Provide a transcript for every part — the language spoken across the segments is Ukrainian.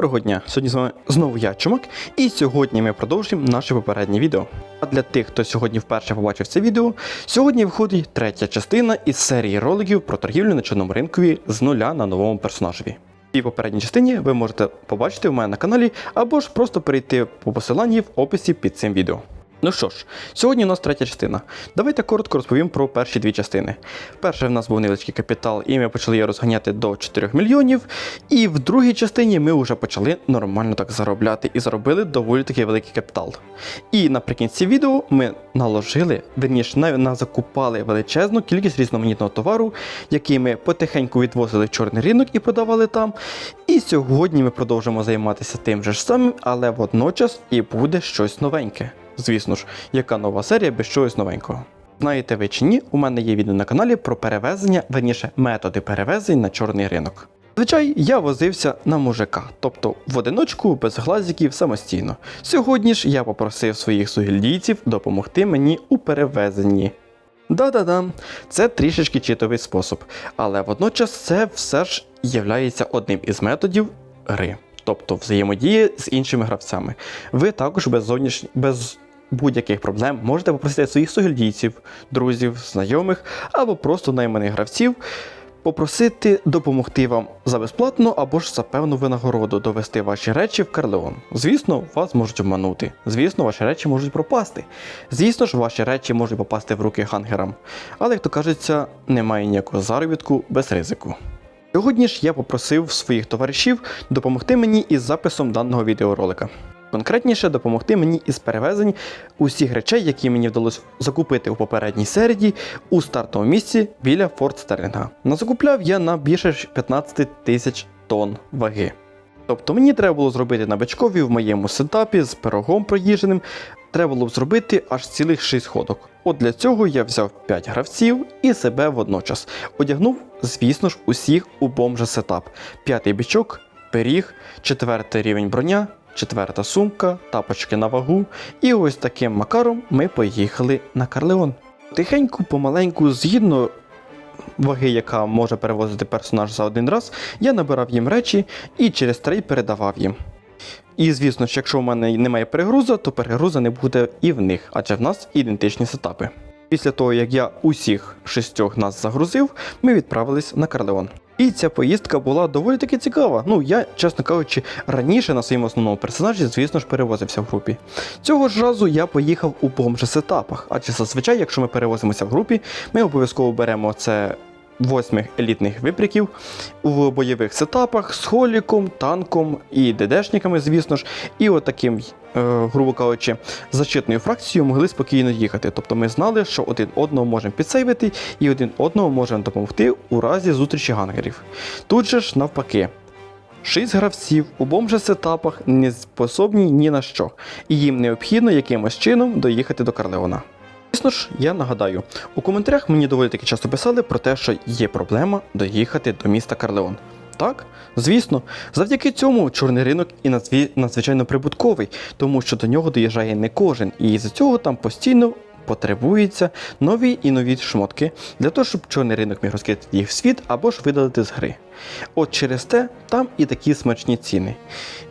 Доброго дня! Сьогодні з вами знову я, Чумак, і сьогодні ми продовжуємо наше попереднє відео. А для тих, хто сьогодні вперше побачив це відео, сьогодні виходить третя частина із серії роликів про торгівлю на чорному ринкові з нуля на новому персонажеві. В цій попередній частині ви можете побачити у мене на каналі або ж просто перейти по посиланні в описі під цим відео. Ну що ж, сьогодні у нас третя частина. Давайте коротко розповім про перші дві частини. Перше в нас був невеличкий капітал, і ми почали його розганяти до 4 мільйонів. І в другій частині ми вже почали нормально так заробляти і заробили доволі таки великий капітал. І наприкінці відео ми наложили, верніше, навіть закупали величезну кількість різноманітного товару, який ми потихеньку відвозили в чорний ринок і продавали там. І сьогодні ми продовжимо займатися тим же ж самим, але водночас і буде щось новеньке. Звісно ж, яка нова серія без чогось новенького. Знаєте ви чи ні, у мене є відео на каналі про перевезення, верніше методи перевезень на чорний ринок. Зазвичай я возився на мужика, тобто в одиночку, без глазиків, самостійно. Сьогодні ж я попросив своїх сугільдійців допомогти мені у перевезенні. Да-да-да, це трішечки читовий спосіб, але водночас це все ж являється одним із методів гри, тобто взаємодії з іншими гравцями. Ви також без зовнішніх без будь-яких проблем можете попросити своїх сугільдійців, друзів, знайомих або просто найманих гравців. Попросити допомогти вам за безплатно або ж за певну винагороду довести ваші речі в Карлеон. Звісно, вас можуть обманути. Звісно, ваші речі можуть пропасти. Звісно ж, ваші речі можуть попасти в руки хангерам. Але, як то кажеться, немає ніякого заробітку без ризику. Сьогодні ж я попросив своїх товаришів допомогти мені із записом даного відеоролика. Конкретніше допомогти мені із перевезень усіх речей, які мені вдалося закупити у попередній серії у стартовому місці біля Форт Стерлінга. Назакупляв я на більше 15 тисяч тонн ваги. Тобто мені треба було зробити на бичкові в моєму сетапі з пирогом проїждженим, треба було б зробити аж цілих 6 ходок. От для цього я взяв 5 гравців і себе водночас. Одягнув, звісно ж, усіх у бомжа сетап. П'ятий бичок, пиріг, четвертий рівень броня, четверта сумка, тапочки на вагу. І ось таким макаром ми поїхали на Карлеон. Тихеньку, помаленьку, згідно ваги, яка може перевозити персонаж за один раз, я набирав їм речі і через трей передавав їм. І звісно, що якщо в мене немає перегрузу, то перегруза не буде і в них, адже в нас ідентичні сетапи. Після того, як я усіх шістьох нас загрузив, ми відправились на Карлеон. І ця поїздка була доволі таки цікава. Ну, я, чесно кажучи, раніше на своєму основному персонажі, звісно ж, перевозився в групі. Цього ж разу я поїхав у бомжа сетапах, адже зазвичай, якщо ми перевозимося в групі, ми обов'язково беремо це восьмих елітних виприків в бойових сетапах з холіком, танком і ДДшниками, звісно ж, і от таким, е, грубо кажучи, защитною фракцією могли спокійно їхати. Тобто ми знали, що один одного можемо підсейвити і один одного можемо допомогти у разі зустрічі гангерів. Тут же ж навпаки. Шість гравців у бомжа сетапах не способні ні на що, і їм необхідно якимось чином доїхати до Карлеона. Звісно ж, я нагадаю, у коментарях мені доволі таки часто писали про те, що є проблема доїхати до міста Карлеон. Так, звісно, завдяки цьому чорний ринок і надзвичайно прибутковий, тому що до нього доїжджає не кожен, і з цього там постійно потребуються нові і нові шмотки для того, щоб чорний ринок міг розкрити їх в світ або ж видалити з гри. От через те там і такі смачні ціни.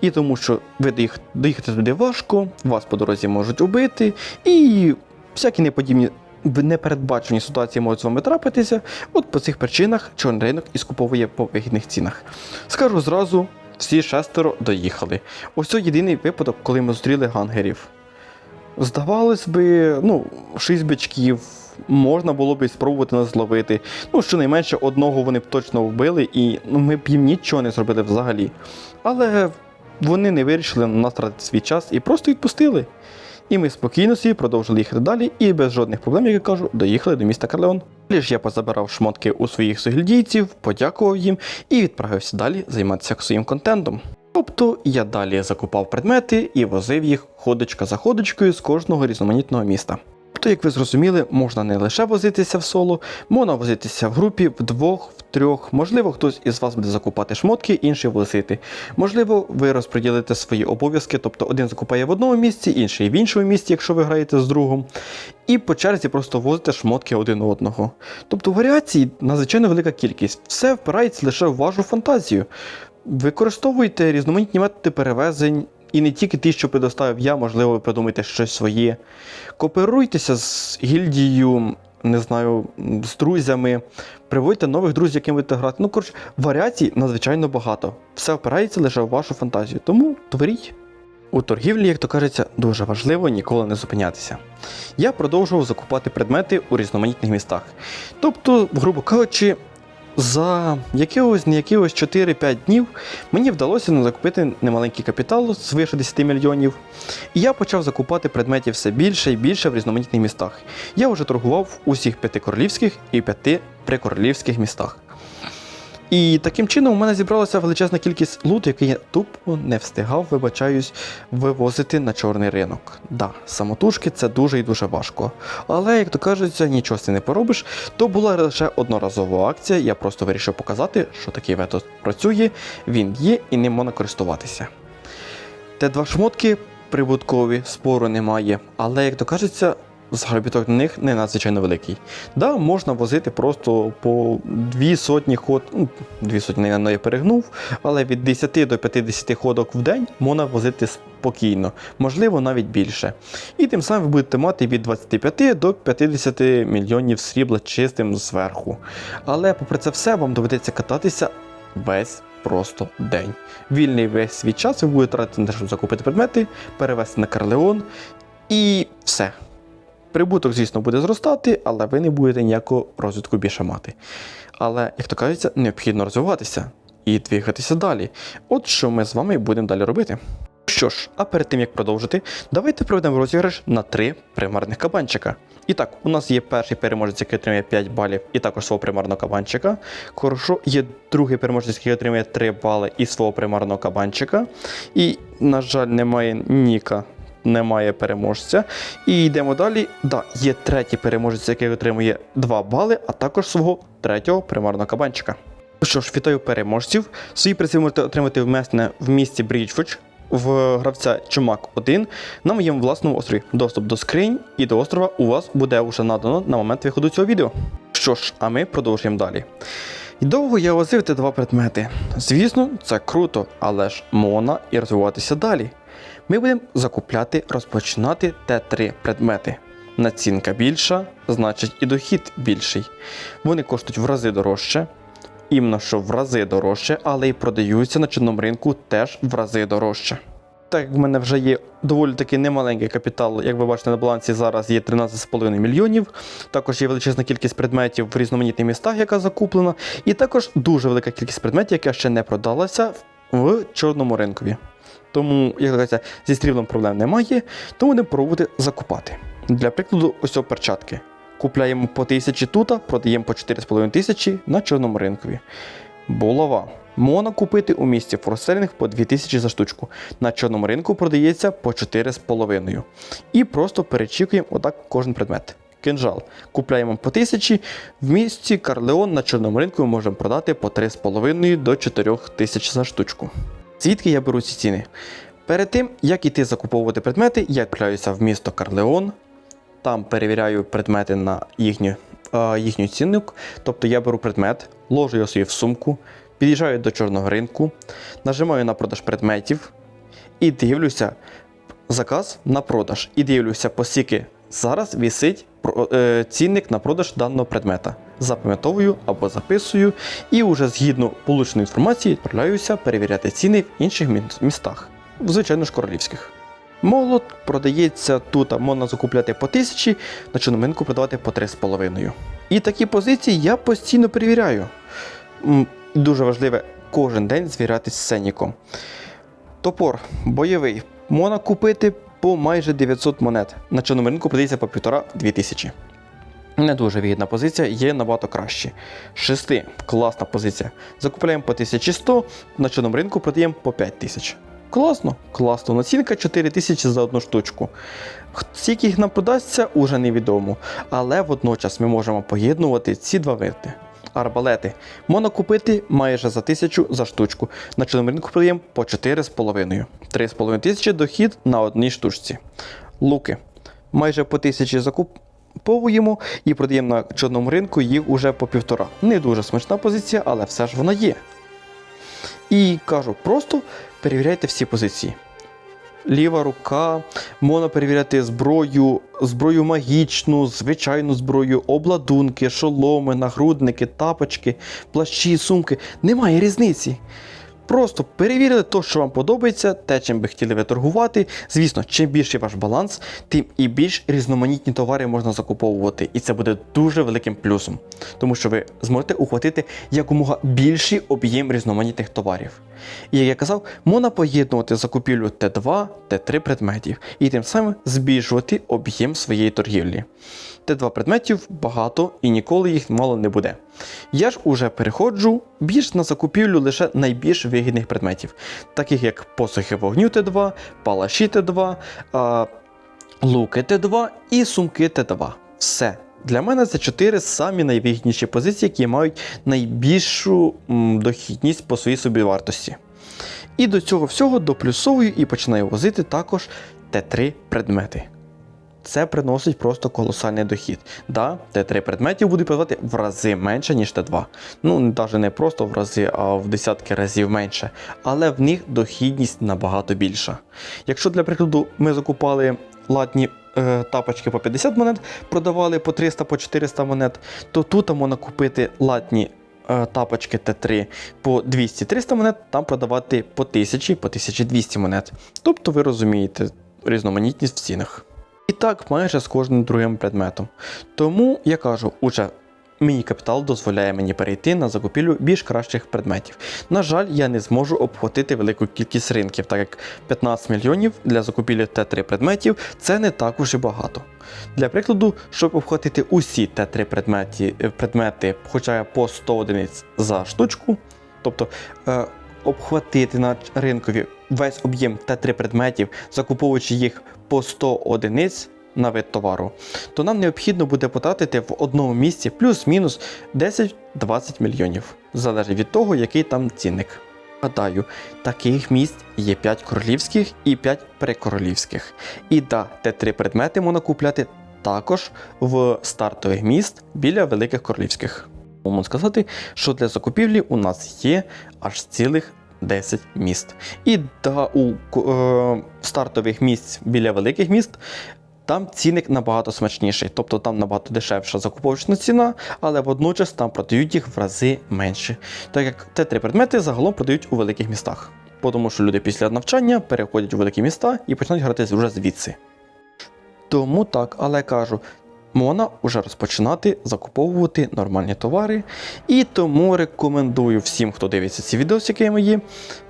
І тому що ви доїх- доїхати туди важко, вас по дорозі можуть убити, і всякі неподібні непередбачені ситуації можуть з вами трапитися. От по цих причинах чорний ринок і скуповує по вигідних цінах. Скажу зразу, всі шестеро доїхали. Ось це єдиний випадок, коли ми зустріли гангерів. Здавалось би, ну, шість бичків. Можна було б спробувати нас зловити. Ну, щонайменше одного вони б точно вбили, і ну, ми б їм нічого не зробили взагалі. Але вони не вирішили на нас свій час і просто відпустили. І ми спокійно собі продовжили їхати далі і без жодних проблем, як я кажу, доїхали до міста Карлеон. Далі ж я позабирав шмотки у своїх сугільдійців, подякував їм і відправився далі займатися своїм контентом. Тобто я далі закупав предмети і возив їх ходочка за ходочкою з кожного різноманітного міста. Тобто, як ви зрозуміли, можна не лише возитися в соло, можна возитися в групі, вдвох, в трьох. Можливо, хтось із вас буде закупати шмотки, інший возити. Можливо, ви розподілите свої обов'язки, тобто один закупає в одному місці, інший в іншому місці, якщо ви граєте з другом. І по черзі просто возите шмотки один одного. Тобто варіацій надзвичайно велика кількість. Все впирається лише в вашу фантазію. використовуйте різноманітні методи перевезень. І не тільки ті, що предоставив я, можливо, ви придумаєте щось своє. Кооперуйтеся з гільдією, не знаю, з друзями, приводьте нових друзів, з якими будете грати. Ну, коротше, варіацій надзвичайно багато. Все опирається лише в вашу фантазію. Тому творіть. У торгівлі, як то кажеться, дуже важливо ніколи не зупинятися. Я продовжував закупати предмети у різноманітних містах. Тобто, грубо кажучи, за якихось не якихось 4-5 днів мені вдалося закупити немаленький капітал свише 10 мільйонів. І я почав закупати предметів все більше і більше в різноманітних містах. Я вже торгував усіх п'яти королівських і п'яти прикорлівських містах. І таким чином у мене зібралася величезна кількість луту, який я тупо не встигав, вибачаюсь, вивозити на чорний ринок. Да, самотужки це дуже і дуже важко. Але, як то кажеться, нічого цим не поробиш. То була лише одноразова акція, я просто вирішив показати, що такий метод працює, він є і ним можна користуватися. Т2 шмотки прибуткові, спору немає, але, як то кажеться, заробіток на них не надзвичайно великий. Да, можна возити просто по дві сотні ход, ну, дві сотні, я перегнув, але від 10 до 50 ходок в день можна возити спокійно, можливо, навіть більше. І тим самим ви будете мати від 25 до 50 мільйонів срібла чистим зверху. Але попри це все, вам доведеться кататися весь просто день. Вільний весь свій час ви будете тратити на те, щоб закупити предмети, перевести на Карлеон і все. Прибуток, звісно, буде зростати, але ви не будете ніякого розвитку більше мати. Але, як то кажеться, необхідно розвиватися і двигатися далі. От що ми з вами будемо далі робити. Що ж, а перед тим як продовжити, давайте проведемо розіграш на три примарних кабанчика. І так, у нас є перший переможець, який отримує 5 балів, і також свого примарного кабанчика. Хорошо, є другий переможець, який отримує 3 бали і свого примарного кабанчика. І, на жаль, немає Ніка немає переможця. І йдемо далі. Да, є третій переможець, який отримує 2 бали, а також свого третього примарного кабанчика. Ну що ж, вітаю переможців. Свої призи можете отримати вмесне в місті Бріджфуч в гравця Чумак 1 на моєму власному острові. Доступ до скринь і до острова у вас буде вже надано на момент виходу цього відео. Що ж, а ми продовжуємо далі. І довго я возив ті два предмети. Звісно, це круто, але ж можна і розвиватися далі. Ми будемо закупляти, розпочинати Т3 предмети. Націнка більша, значить і дохід більший. Вони коштують в рази дорожче. Іменно що в рази дорожче, але й продаються на чинному ринку теж в рази дорожче. Так як в мене вже є доволі таки немаленький капітал, як ви бачите на балансі, зараз є 13,5 мільйонів. Також є величезна кількість предметів в різноманітних містах, яка закуплена, і також дуже велика кількість предметів, яка ще не продалася в чорному ринкові. Тому, як кажеться, зі стріблом проблем немає, тому будемо пробувати закупати. Для прикладу, ось о перчатки. Купляємо по 1000 тут, продаємо по 4,5 тисячі на чорному ринкові. Булава. Можна купити у місті форселінг по 2000 за штучку. На чорному ринку продається по 4,5. І просто перечікуємо отак кожен предмет. Кинжал. Купляємо по 1000. В місті Карлеон на чорному ринку ми можемо продати по 3,5 до 4 тисяч за штучку. Звідки я беру ці ціни? Перед тим, як іти закуповувати предмети, я купляюся в місто Карлеон, там перевіряю предмети на їхню, е, їхню цінник. Тобто я беру предмет, ложу його собі в сумку, під'їжджаю до чорного ринку, нажимаю на продаж предметів і дивлюся заказ на продаж. І дивлюся, по скільки зараз висить е, цінник на продаж даного предмета. Запам'ятовую або записую, і вже згідно полученої інформації відправляюся перевіряти ціни в інших містах, звичайно ж королівських. Молот продається тут, можна закупляти по тисячі, на чорному ринку продавати по 3,5. І такі позиції я постійно перевіряю. Дуже важливе кожен день звірятись з ценником. Топор бойовий можна купити по майже 900 монет. На чорному ринку продається по 1,5-2 тисячі. Не дуже вигідна позиція, є набагато краще. Шести класна позиція. Закупляємо по 1100, на чорному ринку продаємо по 5000. Класно, класно. Націнка 4000 за одну штучку. Скільки їх нам продасться, уже невідомо. Але водночас ми можемо поєднувати ці два види. Арбалети. Можна купити майже за 1000 за штучку. На чорному ринку продаємо по 4,5. 3,5 тисячі дохід на одній штучці. Луки. Майже по 1000 закуповуємо і продаємо на чорному ринку їх уже по півтора. Не дуже смачна позиція, але все ж вона є. І кажу, просто перевіряйте всі позиції. Ліва рука, можна перевіряти зброю, зброю магічну, звичайну зброю, обладунки, шоломи, нагрудники, тапочки, плащі, сумки. Немає різниці. Просто перевірили те, що вам подобається, те, чим би хотіли ви торгувати. Звісно, чим більший ваш баланс, тим і більш різноманітні товари можна закуповувати. І це буде дуже великим плюсом, тому що ви зможете ухватити якомога більший об'єм різноманітних товарів. Як я казав, можна поєднувати закупівлю Т2, Т3 предметів і тим самим збільшувати об'єм своєї торгівлі. Т2 предметів багато і ніколи їх мало не буде. Я ж уже переходжу більш на закупівлю лише найбільш вигідних предметів, таких як посохи вогню Т2, палаші Т2, а, луки Т2 і сумки Т2. Все. Для мене це чотири самі найвигідніші позиції, які мають найбільшу дохідність по своїй собівартості. І до цього всього доплюсовую і починаю возити також Т3 предмети. Це приносить просто колосальний дохід. Да, Т3 предметів буде продавати в рази менше, ніж Т2. Ну, навіть не просто в рази, а в десятки разів менше. Але в них дохідність набагато більша. Якщо, для прикладу, ми закупали латні тапочки по 50 монет, продавали по 300 по 400 монет, то тут можна купити латні е, тапочки Т3 по 200-300 монет, там продавати по 1000 по 1200 монет. Тобто ви розумієте різноманітність в цінах. І так майже з кожним другим предметом. Тому я кажу, уже мій капітал дозволяє мені перейти на закупівлю більш кращих предметів. На жаль, я не зможу обхватити велику кількість ринків, так як 15 мільйонів для закупівлі Т3 предметів це не так уже багато. Для прикладу, щоб обхватити усі Т3 предмети, е, предмети, хоча по 100 одиниць за штучку, тобто е, обхватити на ринкові весь об'єм Т3 предметів, закуповуючи їх по 100 одиниць на вид товару, то нам необхідно буде потратити в одному місці плюс-мінус 10-20 мільйонів, залежить від того, який там цінник. Гадаю, таких місць є 5 королівських і 5 прикоролівських. І да, Т3 предмети можна купляти також в стартових міст біля великих королівських. Можна сказати, що для закупівлі у нас є аж цілих 10 міст. І да, у е, стартових місць біля великих міст там цінник набагато смачніший, тобто там набагато дешевша закуповочна ціна, але водночас там продають їх в рази менше. Так як т три предмети загалом продають у великих містах. Бо Тому що люди після навчання переходять у великі міста і починають грати вже звідси. Тому так, але кажу, можна вже розпочинати закуповувати нормальні товари. І тому рекомендую всім, хто дивиться ці відосики мої,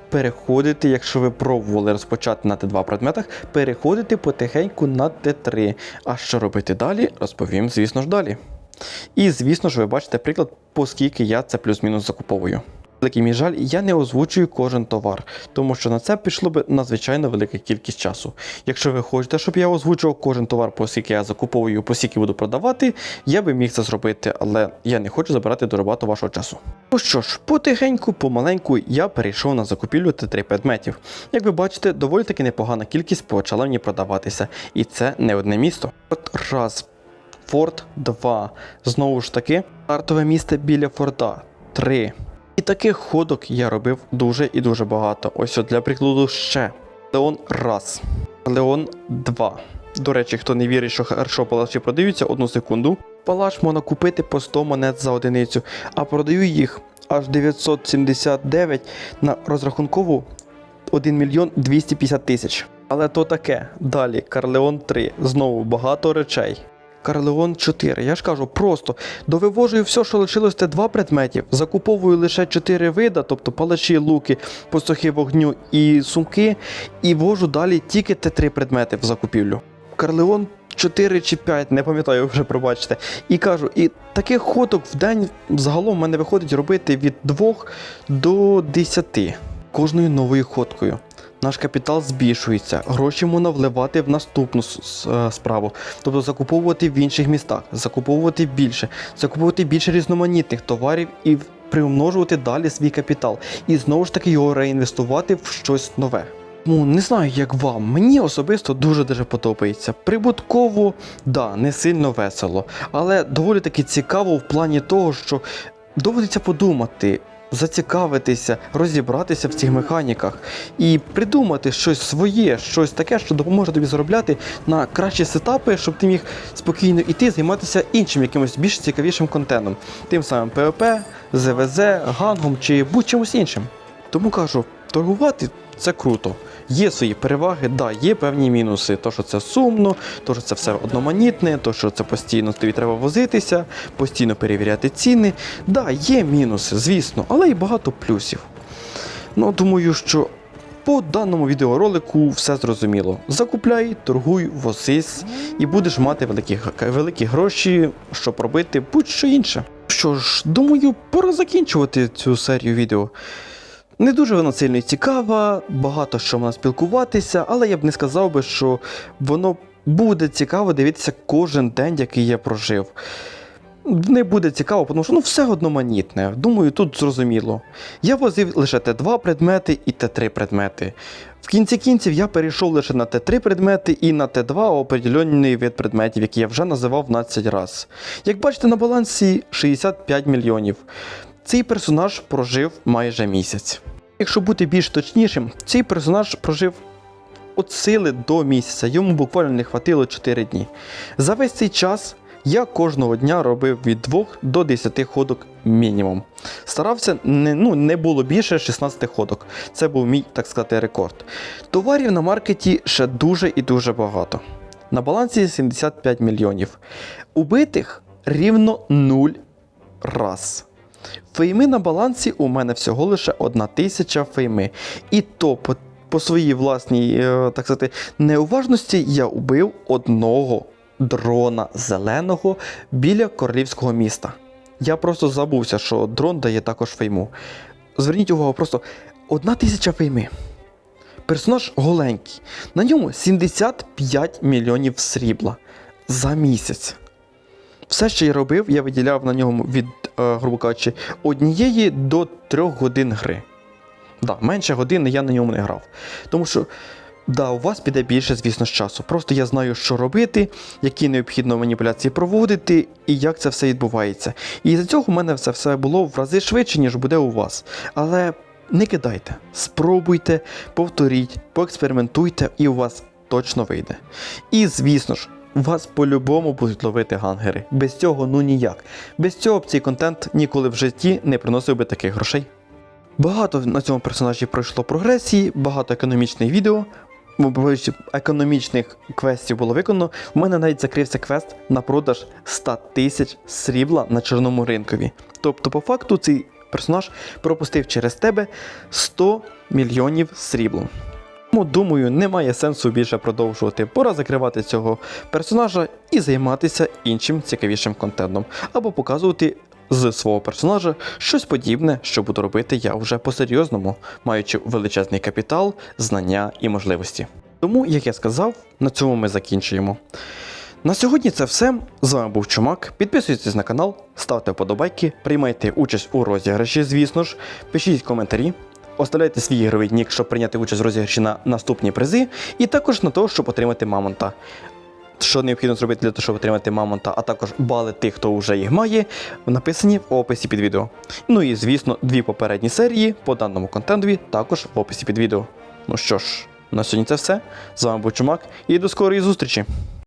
переходити, якщо ви пробували розпочати на Т2 предметах, переходити потихеньку на Т3. А що робити далі, розповім, звісно ж, далі. І, звісно ж, ви бачите приклад, поскільки я це плюс-мінус закуповую. Великий мій жаль, я не озвучую кожен товар, тому що на це пішло б надзвичайно велика кількість часу. Якщо ви хочете, щоб я озвучував кожен товар, по скільки я закуповую, по скільки буду продавати, я би міг це зробити, але я не хочу забирати дуже багато вашого часу. Ну що ж, потихеньку, помаленьку я перейшов на закупівлю Т3 предметів. Як ви бачите, доволі таки непогана кількість почала мені продаватися, і це не одне місто. От раз. Форт 2. Знову ж таки, стартове місце біля Форта 3. І таких ходок я робив дуже і дуже багато. Ось от для прикладу ще. Леон раз. Леон 2. До речі, хто не вірить, що хорошо палаші продаються, одну секунду. Палаш можна купити по 100 монет за одиницю, а продаю їх аж 979 на розрахункову 1 мільйон 250 тисяч. Але то таке. Далі, Карлеон 3. Знову багато речей. Карлеон 4. Я ж кажу, просто довивожую все, що лишилось Т2 предметів, закуповую лише 4 вида, тобто палачі, луки, посохи вогню і сумки, і вожу далі тільки Т3 предмети в закупівлю. Карлеон 4 чи 5, не пам'ятаю вже пробачте. І кажу, і таких ходок в день загалом в мене виходить робити від 2 до 10 кожною новою ходкою. Наш капітал збільшується, гроші можна вливати в наступну е, справу, тобто закуповувати в інших містах, закуповувати більше, закуповувати більше різноманітних товарів і приумножувати далі свій капітал, і знову ж таки його реінвестувати в щось нове. Ну, не знаю, як вам. Мені особисто дуже дуже подобається. Прибутково, да, не сильно весело, але доволі таки цікаво в плані того, що доводиться подумати, зацікавитися, розібратися в цих механіках і придумати щось своє, щось таке, що допоможе тобі заробляти на кращі сетапи, щоб ти міг спокійно іти займатися іншим якимось більш цікавішим контентом, тим самим ПВП, ЗВЗ, гангом чи будь-чимось іншим. Тому кажу, торгувати це круто. Є свої переваги, да, є певні мінуси. То, що це сумно, то, що це все одноманітне, то, що це постійно тобі треба возитися, постійно перевіряти ціни. Да, є мінуси, звісно, але й багато плюсів. Ну, думаю, що по даному відеоролику все зрозуміло. Закупляй, торгуй, возись і будеш мати великі, великі гроші, щоб робити будь-що інше. Що ж, думаю, пора закінчувати цю серію відео. Не дуже вона сильно цікава, багато що можна спілкуватися, але я б не сказав би, що воно буде цікаво дивитися кожен день, який я прожив. Не буде цікаво, тому що ну, все одноманітне. Думаю, тут зрозуміло. Я возив лише Т2 предмети і Т3 предмети. В кінці кінців я перейшов лише на Т3 предмети і на Т2 определенний вид предметів, які я вже називав 12 раз. Як бачите, на балансі 65 мільйонів. Цей персонаж прожив майже місяць. Якщо бути більш точнішим, цей персонаж прожив від сили до місяця, йому буквально не хватило 4 дні. За весь цей час я кожного дня робив від 2 до 10 ходок мінімум. Старався, не, ну, не було більше 16 ходок. Це був мій, так сказати, рекорд. Товарів на маркеті ще дуже і дуже багато. На балансі 75 мільйонів. Убитих рівно 0 раз. Фейми на балансі у мене всього лише одна тисяча фейми. І то по, по своїй власній, е, так сказати, неуважності я убив одного дрона зеленого біля королівського міста. Я просто забувся, що дрон дає також фейму. Зверніть увагу, просто одна тисяча фейми. Персонаж голенький. На ньому 75 мільйонів срібла за місяць. Все, що я робив, я виділяв на ньому від, грубо кажучи, однієї до трьох годин гри. Да, менше години я на ньому не грав. Тому що, да, у вас піде більше, звісно, з часу. Просто я знаю, що робити, які необхідно маніпуляції проводити і як це все відбувається. І за цього в мене це все було в рази швидше, ніж буде у вас. Але не кидайте, спробуйте, повторіть, поекспериментуйте, і у вас точно вийде. І звісно ж, вас по-любому будуть ловити гангери. Без цього ну ніяк. Без цього б цей контент ніколи в житті не приносив би таких грошей. Багато на цьому персонажі пройшло прогресії, багато економічних відео. Економічних квестів було виконано. У мене навіть закрився квест на продаж 100 тисяч срібла на чорному ринкові. Тобто, по факту, цей персонаж пропустив через тебе 100 мільйонів срібла. Тому, думаю, немає сенсу більше продовжувати. Пора закривати цього персонажа і займатися іншим цікавішим контентом, або показувати з свого персонажа щось подібне, що буду робити я вже по-серйозному, маючи величезний капітал, знання і можливості. Тому, як я сказав, на цьому ми закінчуємо. На сьогодні це все. З вами був Чумак. Підписуйтесь на канал, ставте вподобайки, приймайте участь у розіграші, звісно ж, пишіть коментарі, оставляйте свій ігровий нік, щоб прийняти участь в розіграші на наступні призи, і також на те, щоб отримати мамонта. Що необхідно зробити для того, щоб отримати мамонта, а також бали тих, хто вже їх має, написані в описі під відео. Ну і звісно, дві попередні серії по даному контентові також в описі під відео. Ну що ж, на сьогодні це все. З вами був Чумак і до скорої зустрічі!